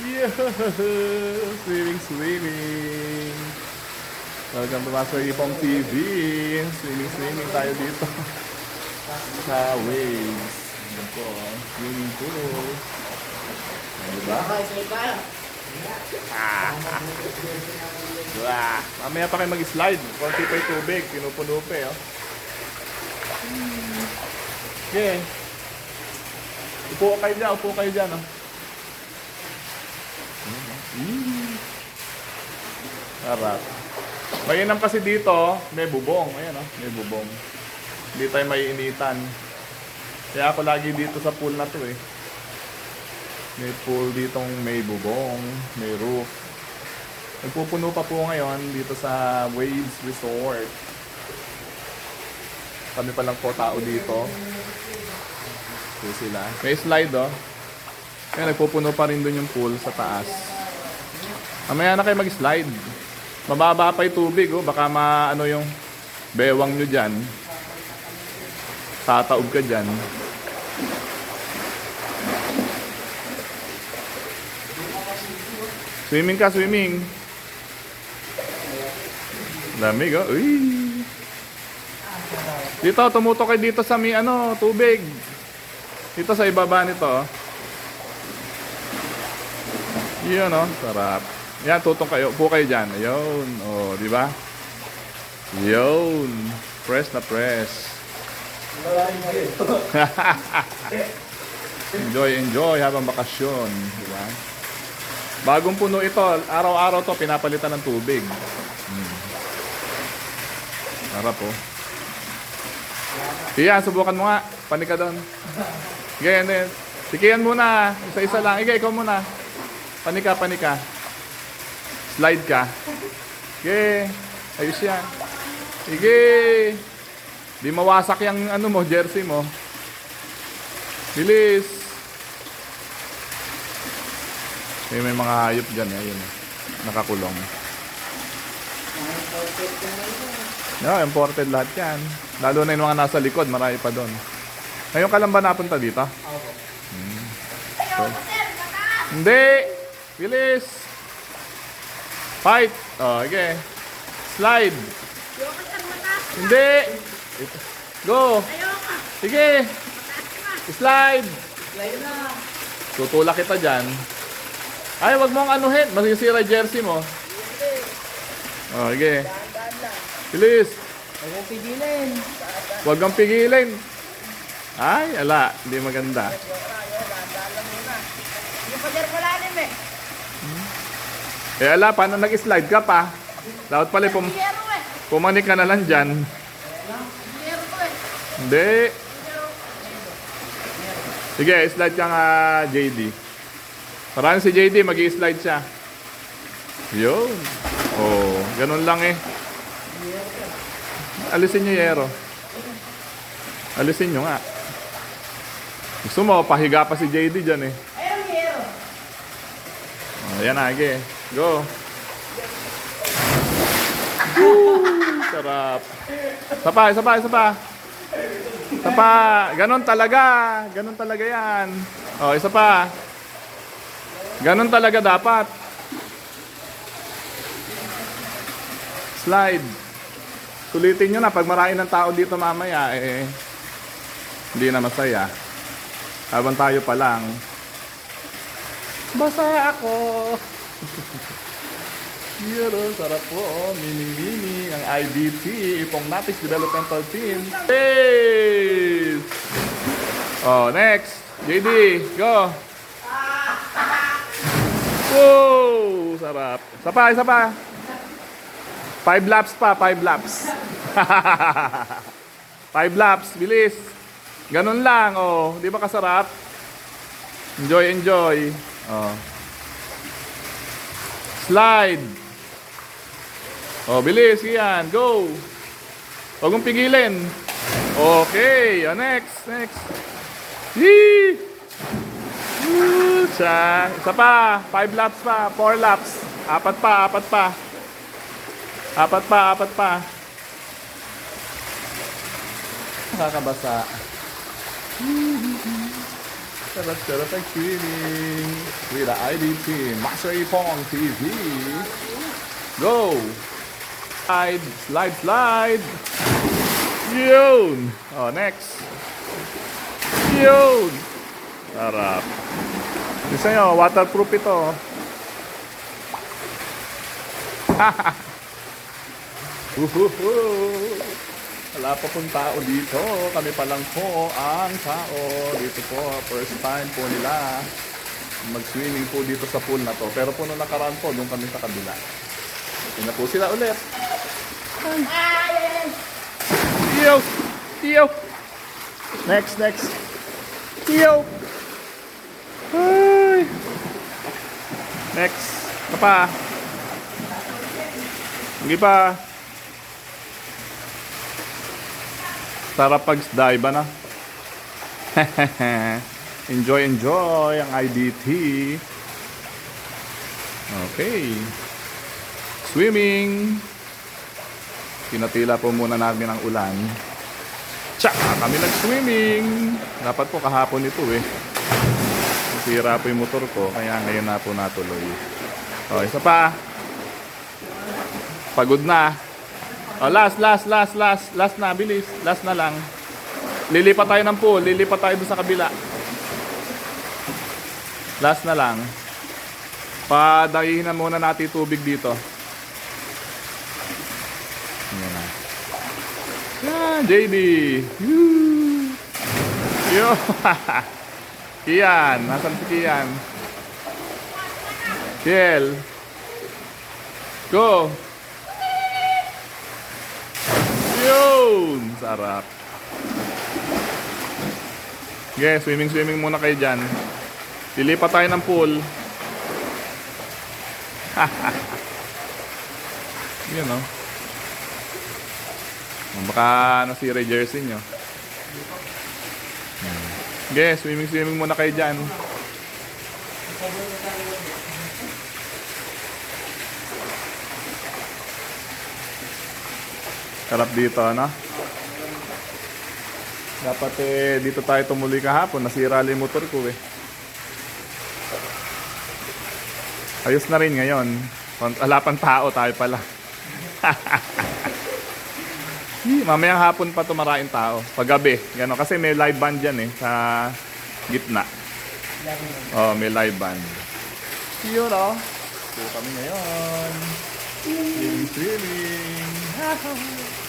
Yeah! Swimming, swimming! Welcome to Master Ipong TV. Swimming, swimming tayo dito. Sa waves. Ayan po, swimming pool. Ayan, diba? Ah! Diba? Mamaya pa kayo mag-slide. Konti pa yung tubig. Pinupuno. Oh. Okay. Upo kayo dyan. Upo kayo dyan. Oh. Mm. Sarap. Mainam kasi dito, may bubong. Ayan oh, may bubong. Hindi tayo may initan. Kaya ako lagi dito sa pool na to eh. May pool ditong may bubong, may roof. Nagpupuno pa po ngayon dito sa Waves Resort. Kami pa lang po tao dito. Ito sila. May slide oh. Kaya nagpupuno pa rin doon yung pool sa taas. Mamaya na kayo mag-slide. Mababa pa yung tubig, oh. Baka maano yung bewang nyo dyan. Tataob ka dyan. Swimming ka, swimming. Lamig, oh. Uy. Dito, tumutok kayo dito sa may ano, tubig. Dito sa ibaba nito, oh. Yun, oh. Sarap. Yan, tutong kayo. Upo kayo dyan. Ayun. Oh, di ba? Yun. Press na press. enjoy, enjoy habang bakasyon. Di ba? Bagong puno ito. Araw-araw to pinapalitan ng tubig. Hmm. Sarap, oh. Iyan, subukan mo nga. Panik ka doon. Sige, yan din. Sikihan muna. Isa-isa lang. Ige, ikaw muna. Panika, panika. Slide ka. Sige. Ayos yan. Sige. Di mawasak yung ano mo, jersey mo. Bilis. Eh, may mga hayop dyan. Eh. Ayun. eh. Nakakulong. No, imported lahat yan. Lalo na yung mga nasa likod, marami pa doon. Ngayon ka lang ba napunta dito? Hmm. So, hindi! Bilis! Fight! Oh, okay. Slide! Hindi! Go! Sige! Slide! Tutulak kita dyan. Ay, wag mong anuhin. Masisira jersey mo. Oh, sige. Bilis! Huwag mong pigilin. Huwag kang pigilin. Ay, ala. Hindi maganda. Yung pader malalim eh. Eh, ala. Paano nag-slide ka pa? Dapat pala pum eh. pumanik ka na lang dyan. Eh. Hindi. Sige, slide ka nga, JD. Parang si JD, mag slide siya. Yun. Oh, ganun lang eh. Alisin nyo yero. Alisin nyo nga. Gusto mo, pahiga pa si JD dyan eh. Ayun, hiyero. Oh, yan na, okay. Go. Woo! Sarap. Isa pa, isa pa, isa pa. Isa pa. Ganon talaga. Ganon talaga yan. Oh, isa pa. Ganon talaga dapat. Slide. Sulitin nyo na. Pag marami ng tao dito mamaya, eh, hindi na masaya. Habang tayo pa lang. Basa ako. Yero, sarap po. Oh. Mini-mini. Ang IDT. Ipong Natis Developmental Team. Hey! Oh, next. JD, go. Wow! Sarap. Isa pa, isa pa. Five laps pa, five laps. five laps, bilis. Ganun lang, oh. Di ba kasarap? Enjoy, enjoy. Oh. Slide. Oh, bilis. Yan. Go. Huwag mong pigilin. Okay. Oh, next. Next. Yee! Woo! Isa pa. Five laps pa. Four laps. Apat pa. Apat pa. Apat pa. Apat pa. Nakakabasa. Sarap-sarap ang swimming. With the IDT, Master Ipong TV. Go! Slide, slide, slide. Yun! Oh, next. Yun! Sarap. Gusto nyo, waterproof ito. Uhuhu. Wala pa pong tao dito. Kami pa lang po ang tao. Dito po, first time po nila mag-swimming po dito sa pool na to. Pero po nung nakaraan po, doon kami sa kabila. Yun na po sila ulit. Iyo! Iyo! Next, next. Iyo! Ay! Next. Ano pa? Hindi pa. Sarap pag-dive na. enjoy, enjoy ang IDT. Okay. Swimming. Pinatila po muna namin ang ulan. Tsaka kami nag-swimming. Dapat po kahapon ito eh. Sira po yung motor ko, kaya ngayon na po natuloy. O, isa pa. Pagod na. O, last, last, last, last. Last na, bilis. Last na lang. Lilipat tayo ng pool. Lilipat tayo doon sa kabila. Last na lang. Padahihin na muna natin tubig dito. Yan na. Yan, JD. Woo! Yo! Kian, nasan si Kian? Kiel. Go! Yun! Sarap. Okay, swimming-swimming muna kayo dyan. Lilipat tayo ng pool. Yan o. Oh. Baka nasira jersey nyo. Okay, swimming-swimming muna kayo dyan. Sarap dito, ano? Dapat eh, dito tayo tumuloy kahapon. Nasira lang yung motor ko eh. Ayos na rin ngayon. Wala pang tao, tayo pala. Mamayang hapon pa tumarain tao. Paggabi, gano'n. Kasi may live band dyan eh, sa gitna. Oh, may live band. Yun oh. So kami ngayon. Swimming, swimming.